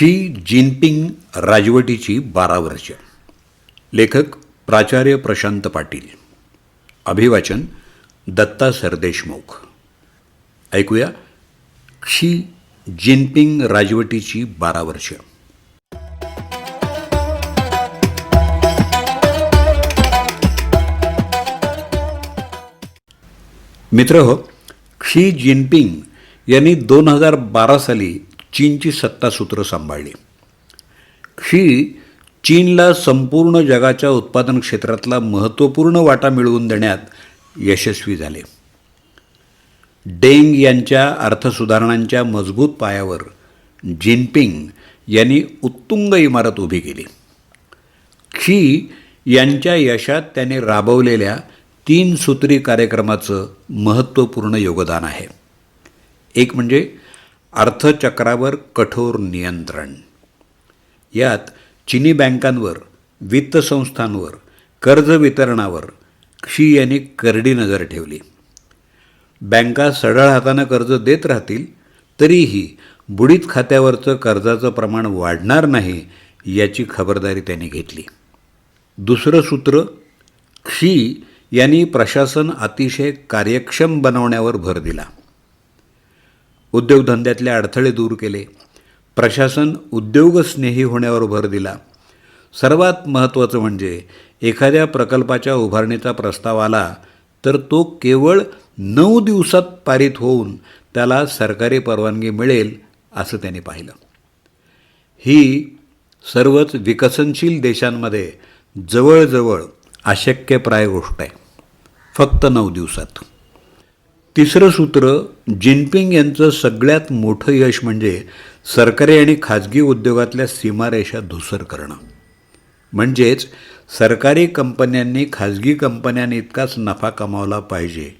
Xi Jinping राजवटीची बारा वर्ष. लेखक प्राचार्य प्रशांत पाटील. अभिवाचन दत्ता सरदेशमुख. ऐकूया क्षी जिनपिंग राजवटीची बारा वर्ष. मित्र हो क्षी जिनपिंग यांनी दोन हजार बारा साली चीनची सत्तासूत्र सांभाळली. क्षी चीनला संपूर्ण जगाच्या उत्पादन क्षेत्रातला महत्त्वपूर्ण वाटा मिळवून देण्यात यशस्वी झाले. डेंग यांच्या अर्थसुधारणांच्या मजबूत पायावर जिनपिंग यांनी उत्तुंग इमारत उभी केली. क्षी यांच्या यशात त्याने राबवलेल्या तीन सूत्री कार्यक्रमाचं महत्त्वपूर्ण योगदान आहे. एक म्हणजे अर्थचक्रावर कठोर नियंत्रण. यात चिनी बँकांवर वित्तसंस्थांवर कर्ज वितरणावर क्षी यांनी करडी नजर ठेवली. बँका सढळ हातानं कर्ज देत राहतील तरीही बुडीत खात्यावरचं कर्जाचं प्रमाण वाढणार नाही याची खबरदारी त्यांनी घेतली. दुसरं सूत्र क्षी यांनी प्रशासन अतिशय कार्यक्षम बनवण्यावर भर दिला. उद्योगधंद्यातले अडथळे दूर केले. प्रशासन उद्योगस्नेही होण्यावर भर दिला. सर्वात महत्त्वाचं म्हणजे एखाद्या प्रकल्पाच्या उभारणीचा प्रस्ताव आला तर तो केवळ नऊ दिवसात पारित होऊन त्याला सरकारी परवानगी मिळेल असं त्यांनी पाहिलं. ही सर्वच विकसनशील देशांमध्ये जवळजवळ अशक्यप्राय गोष्ट आहे. फक्त नऊ दिवसात. तिसरं सूत्र जिनपिंग यांचं सगळ्यात मोठं यश म्हणजे सरकारी आणि खाजगी उद्योगातल्या सीमारेषा धुसर करणं. म्हणजेच सरकारी कंपन्यांनी खाजगी कंपन्यांइतकाच नफा कमावला पाहिजे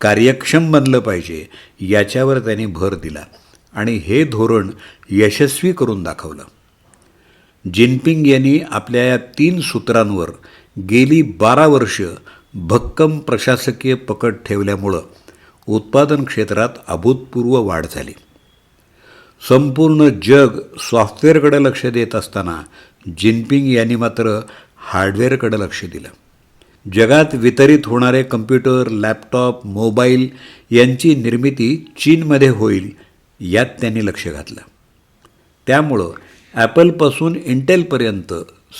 कार्यक्षम बनलं पाहिजे याच्यावर त्यांनी भर दिला आणि हे धोरण यशस्वी करून दाखवलं. जिनपिंग यांनी आपल्या या तीन सूत्रांवर गेली बारा वर्ष भक्कम प्रशासकीय पकड ठेवल्यामुळं उत्पादन क्षेत्रात अभूतपूर्व वाढ झाली. संपूर्ण जग सॉफ्टवेअरकडे लक्ष देत असताना जिनपिंग यांनी मात्र हार्डवेअरकडे लक्ष दिलं. जगात वितरित होणारे कम्प्युटर लॅपटॉप मोबाईल यांची निर्मिती चीनमध्ये होईल यात त्यांनी लक्ष घातलं. त्यामुळं ॲपलपासून इंटेलपर्यंत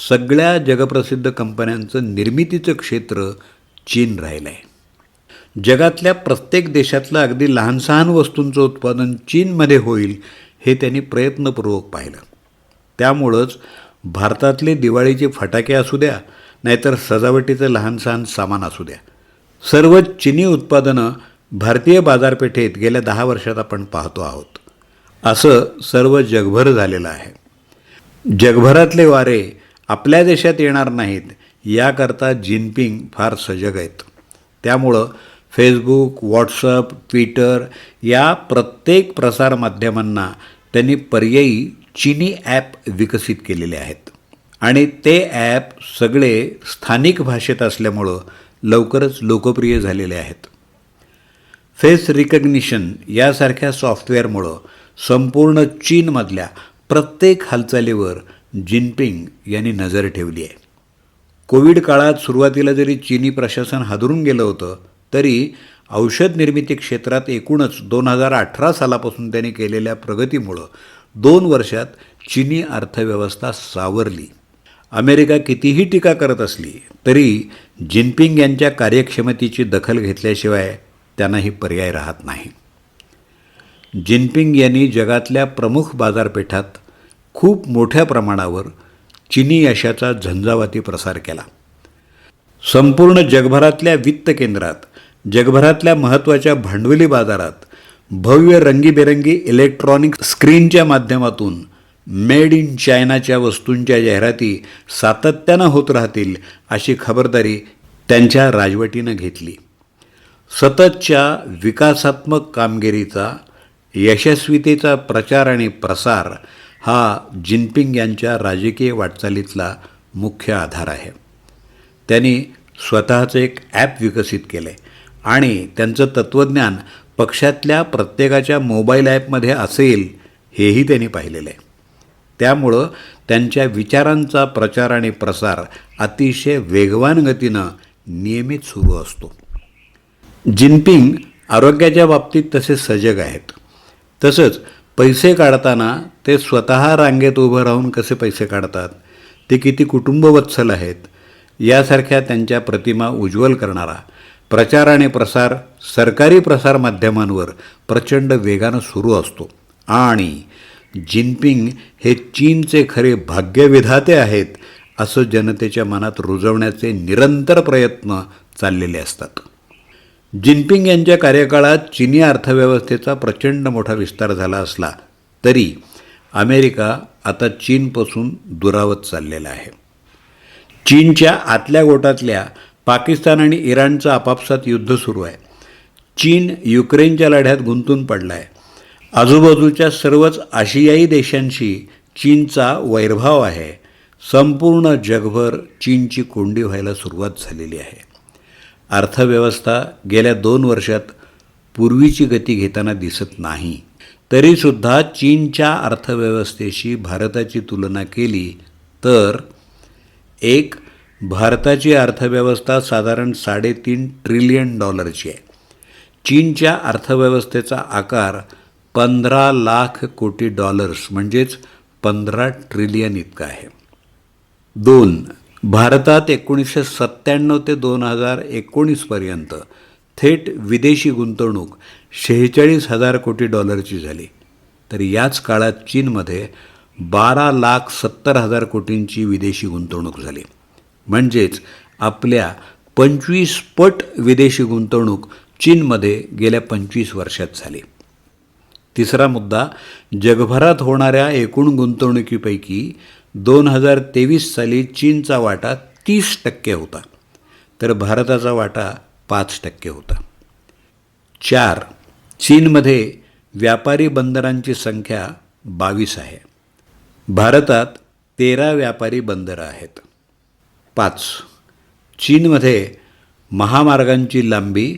सगळ्या जगप्रसिद्ध कंपन्यांचं निर्मितीचं क्षेत्र चीन राहिलं आहे जगातल्या प्रत्येक देशातलं अगदी लहान सहान वस्तूंचं उत्पादन चीनमध्ये होईल हे त्यांनी प्रयत्नपूर्वक पाहिलं. त्यामुळंच भारतातले दिवाळीचे फटाके असू द्या नाहीतर सजावटीचं लहानसहान सामान असू द्या. सर्व चिनी उत्पादनं भारतीय बाजारपेठेत गेल्या दहा वर्षात आपण पाहतो आहोत. असं सर्व जगभर झालेलं आहे. जगभरातले वारे आपल्या देशात येणार नाहीत याकरता जिनपिंग फार सजग आहेत. त्यामुळं फेसबुक व्हॉट्सअप ट्विटर या प्रत्येक प्रसारमाध्यमांना त्यांनी पर्यायी चिनी ॲप विकसित केलेले आहेत. आणि ते ॲप सगळे स्थानिक भाषेत असल्यामुळं लवकरच लोकप्रिय झालेले आहेत. फेस रिकग्निशन यासारख्या सॉफ्टवेअरमुळं संपूर्ण चीनमधल्या प्रत्येक हालचालीवर जिनपिंग यांनी नजर ठेवली आहे. कोविड काळात सुरुवातीला जरी चीनी प्रशासन हादरून गेलं होतं तरी औषध निर्मिती क्षेत्रात एकूणच दोन हजार अठरा सालापासून त्यांनी केलेल्या प्रगतीमुळं दोन वर्षात चिनी अर्थव्यवस्था सावरली. अमेरिका कितीही टीका करत असली तरी जिनपिंग यांच्या कार्यक्षमतेची दखल घेतल्याशिवाय त्यांनाही पर्याय राहत नाही. जिनपिंग यांनी जगातल्या प्रमुख बाजारपेठात खूप मोठ्या प्रमाणावर चिनी यशाचा झंझावाती प्रसार केला. संपूर्ण जगभरातल्या वित्त केंद्रात जगभरातल्या महत्त्वाच्या भांडवली बाजारात भव्य रंगीबेरंगी इलेक्ट्रॉनिक स्क्रीनच्या माध्यमातून मेड इन चायनाच्या वस्तूंच्या जाहिराती सातत्यानं होत राहतील अशी खबरदारी त्यांच्या राजवटीनं घेतली. सततच्या विकासात्मक कामगिरीचा यशस्वीतेचा प्रचार आणि प्रसार हा जिनपिंग यांच्या राजकीय वाटचालीतला मुख्य आधार आहे. त्यांनी स्वतःचं एक ॲप विकसित केलं आहे आणि त्यांचं तत्त्वज्ञान पक्षातल्या प्रत्येकाच्या मोबाईल ॲपमध्ये असेल हेही त्यांनी पाहिलेलं आहे. त्यामुळं त्यांच्या विचारांचा प्रचार आणि प्रसार अतिशय वेगवान गतीनं नियमित सुरू असतो. जिनपिंग आरोग्याच्या बाबतीत तसे सजग आहेत. तसंच पैसे काढताना ते स्वतः रांगेत उभं राहून कसे पैसे काढतात ते किती कुटुंबवत्सल आहेत यासारख्या त्यांच्या प्रतिमा उज्ज्वल करणारा प्रचार आणि प्रसार सरकारी प्रसारमाध्यमांवर प्रचंड वेगानं सुरू असतो. आणि जिनपिंग हे चीनचे खरे भाग्यविधाते आहेत असं जनतेच्या मनात रुजवण्याचे निरंतर प्रयत्न चाललेले असतात. जिनपिंग यांच्या कार्यकाळात चिनी अर्थव्यवस्थेचा प्रचंड मोठा विस्तार झाला असला तरी अमेरिका आता चीनपासून दुरावत चाललेला आहे. चीनच्या आतल्या गोटातल्या पाकिस्तान आणि इराणचं आपापसात युद्ध सुरू आहे. चीन युक्रेनच्या लढ्यात गुंतून पडला आहे आजूबाजूच्या सर्वच आशियाई देशांशी चीनचा वैरभाव आहे. संपूर्ण जगभर चीनची कोंडी व्हायला सुरुवात झालेली आहे. अर्थव्यवस्था गेल्या दोन वर्षात पूर्वीची गती घेताना दिसत नाही. तरीसुद्धा चीनच्या अर्थव्यवस्थेशी भारताची तुलना केली तर एक भारताची अर्थव्यवस्था साधारण साडेतीन ट्रिलियन डॉलरची आहे. चीनच्या अर्थव्यवस्थेचा आकार पंधरा लाख कोटी डॉलर्स म्हणजेच पंधरा ट्रिलियन इतका आहे. दोन भारतात एकोणीसशे सत्त्याण्णव ते दोन हजार एकोणीसपर्यंत थेट विदेशी गुंतवणूक शेहेचाळीस हजार कोटी डॉलरची झाली. तर याच काळात चीनमध्ये बारा लाख सत्तर हजार कोटींची विदेशी गुंतवणूक झाली. म्हणजेच आपल्या पंचवीस पट विदेशी गुंतवणूक चीनमध्ये गेल्या पंचवीस वर्षात झाली. तिसरा मुद्दा जगभरात होणाऱ्या एकूण गुंतवणुकीपैकी दोन हजार तेवीस साली चीनचा वाटा तीस टक्के होता तर भारताचा वाटा पाच टक्के होता. चार चीनमध्ये व्यापारी बंदरांची संख्या बावीस आहे. भारतात तेरा व्यापारी बंदरं आहेत. पाच. चीनमध्ये महामार्गांची लांबी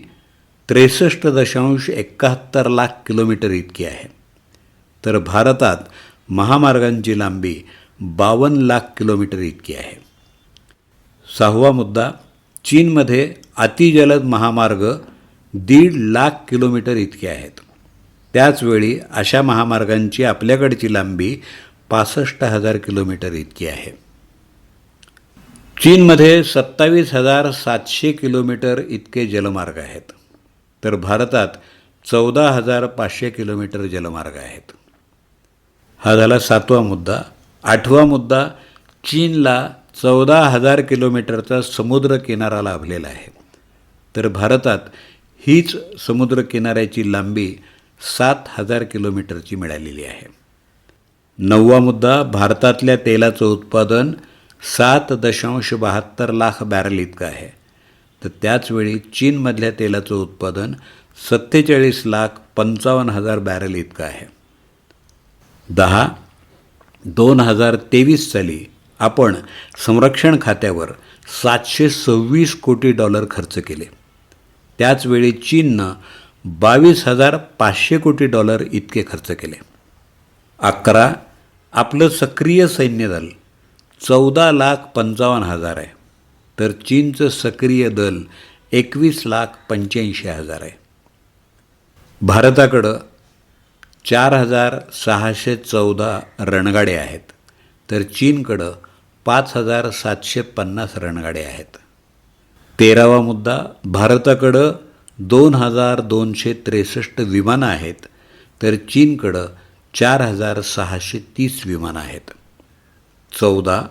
त्रेसष्ट दशांश एकाहत्तर लाख किलोमीटर इतकी आहे. तर भारतात महामार्गांची लांबी बावन्न लाख किलोमीटर इतकी आहे. सहावा मुद्दा चीनमध्ये अतिजलद महामार्ग दीड लाख किलोमीटर इतके आहेत. त्याचवेळी अशा महामार्गांची आपल्याकडची लांबी पासष्ट हजार किलोमीटर इतकी आहे. चीनमध्ये सत्तावीस हजार सातशे किलोमीटर इतके जलमार्ग आहेत. तर भारतात चौदा हजार पाचशे किलोमीटर जलमार्ग आहेत. हा झाला सातवा मुद्दा. आठवा मुद्दा चीनला चौदा हजार किलोमीटरचा समुद्र किनारा लाभलेला आहे. तर भारतात हीच समुद्र किनाऱ्याची लांबी सात हजार किलोमीटरची मिळालेली आहे. नववा मुद्दा भारतातल्या तेलाचं उत्पादन सात दशांश बहात्तर लाख बॅरल इतकं आहे. तर त्याचवेळी चीनमधल्या तेलाचं उत्पादन सत्तेचाळीस लाख पंचावन्न हजार बॅरल इतकं आहे. दहा दोन हजार तेवीस साली आपण संरक्षण खात्यावर सातशे सव्वीस कोटी डॉलर खर्च केले. त्याचवेळी चीननं बावीस हजार पाचशे कोटी डॉलर इतके खर्च केले. अकरा आपलं सक्रिय सैन्यदल चौदा लाख पंचावन्न हजार आहे. तर चीनचं सक्रिय दल एकवीस लाख पंच्याऐंशी हजार आहे. भारताकडं चार हजार सहाशे चौदा रणगाडे आहेत. तर चीनकडं पाच हजार सातशे पन्नास रणगाडे आहेत. तेरावा मुद्दा भारताकडं दोन हजार दोनशे त्रेसष्ट विमानं आहेत. तर चीनकडं चार हजार सहाशे तीस विमानं आहेत. चौदा.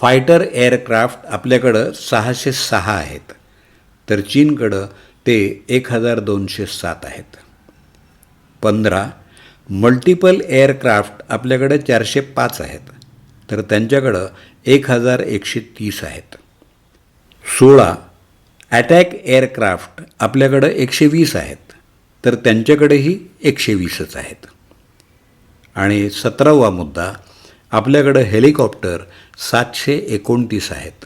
फायटर एअरक्राफ्ट आपल्याकडं सहाशे सहा आहेत. तर चीनकडं ते एक हजार दोनशे सात आहेत. पंधरा. मल्टिपल एअरक्राफ्ट आपल्याकडं चारशे पाच आहेत. तर त्यांच्याकडं एक हजार एकशे तीस आहेत. सोळा. अटॅक एअरक्राफ्ट आपल्याकडं एकशे वीस आहेत. तर त्यांच्याकडेही एकशे वीसच आहेत. आणि सतरावा मुद्दा. आपल्याकडं हेलिकॉप्टर सातशे एकोणतीस आहेत.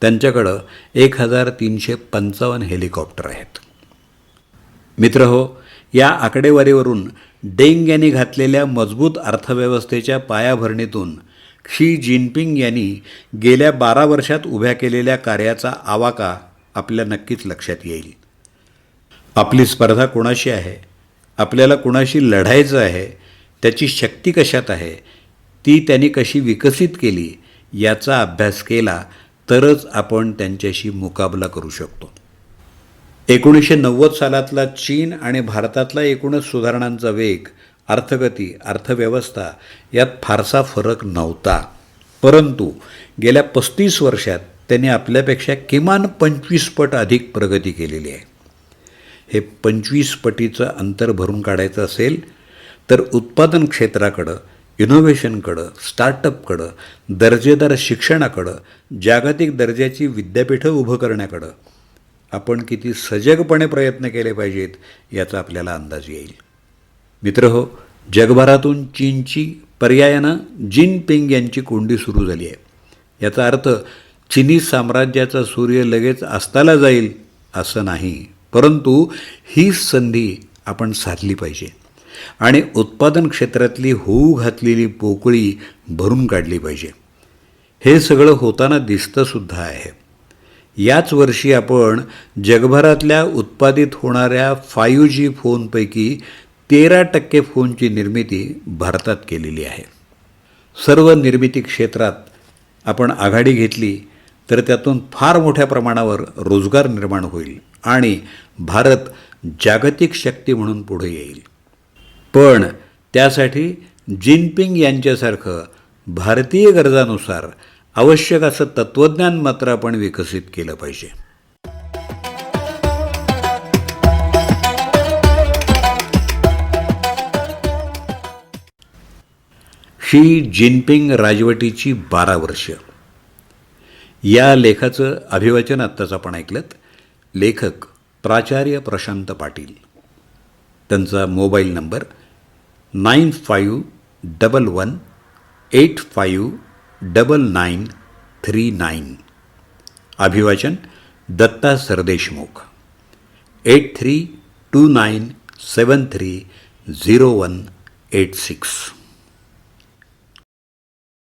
त्यांच्याकडं एक हजार तीनशे पंचावन्न हेलिकॉप्टर आहेत. मित्र हो या आकडेवारीवरून डेंग यांनी घातलेल्या मजबूत अर्थव्यवस्थेच्या पायाभरणीतून शी जिनपिंग यांनी गेल्या बारा वर्षात उभ्या केलेल्या कार्याचा आवाका आपल्या नक्कीच लक्षात येईल. आपली स्पर्धा कोणाशी आहे? आपल्याला कोणाशी लढायचं आहे? त्याची शक्ती कशात आहे? ती त्यांनी कशी विकसित केली याचा अभ्यास केला तरच आपण त्यांच्याशी मुकाबला करू शकतो. एकोणीसशे नव्वद सालातला चीन आणि भारतातला एकूणच सुधारणांचा वेग अर्थगती अर्थव्यवस्था यात फारसा फरक नव्हता. परंतु गेल्या पस्तीस वर्षात त्यांनी आपल्यापेक्षा किमान पंचवीस पट अधिक प्रगती केलेली आहे. हे पंचवीस पटीचं अंतर भरून काढायचं असेल तर उत्पादन क्षेत्राकडं इनोव्हेशनकडं स्टार्टअपकडं दर्जेदार शिक्षणाकडं जागतिक दर्जाची विद्यापीठं उभं करण्याकडं आपण किती सजगपणे प्रयत्न केले पाहिजेत याचा आपल्याला अंदाज येईल. मित्र हो जगभरातून चीनची पर्यायानं जिनपिंग यांची कोंडी सुरू झाली आहे. याचा अर्थ चिनी साम्राज्याचा सूर्य लगेच अस्ताला जाईल असं नाही परंतु ही संधी आपण साधली पाहिजे. आणि उत्पादन क्षेत्रातली होऊ घातलेली पोकळी भरून काढली पाहिजे. हे सगळं होताना दिसतंसुद्धा आहे. याच वर्षी आपण जगभरातल्या उत्पादित होणाऱ्या फायू जी फोनपैकी तेरा टक्के फोनची निर्मिती भारतात केलेली आहे. सर्व निर्मिती क्षेत्रात आपण आघाडी घेतली तर त्यातून फार मोठ्या प्रमाणावर रोजगार निर्माण होईल आणि भारत जागतिक शक्ती म्हणून पुढे येईल. पण त्यासाठी जिनपिंग यांच्यासारखं भारतीय गरजानुसार आवश्यक असं तत्त्वज्ञान मात्र आपण विकसित केलं पाहिजे. शी जिनपिंग राजवटीची बारा वर्ष. या लेखाचं अभिवाचन आत्ताच आपण ऐकलं लेखक प्राचार्य प्रशांत पाटील. त्यांचा mobile number nine five double one eight five double nine three nine अभिवाचन Datta Sardeshmukh eight three two nine seven three zero one eight six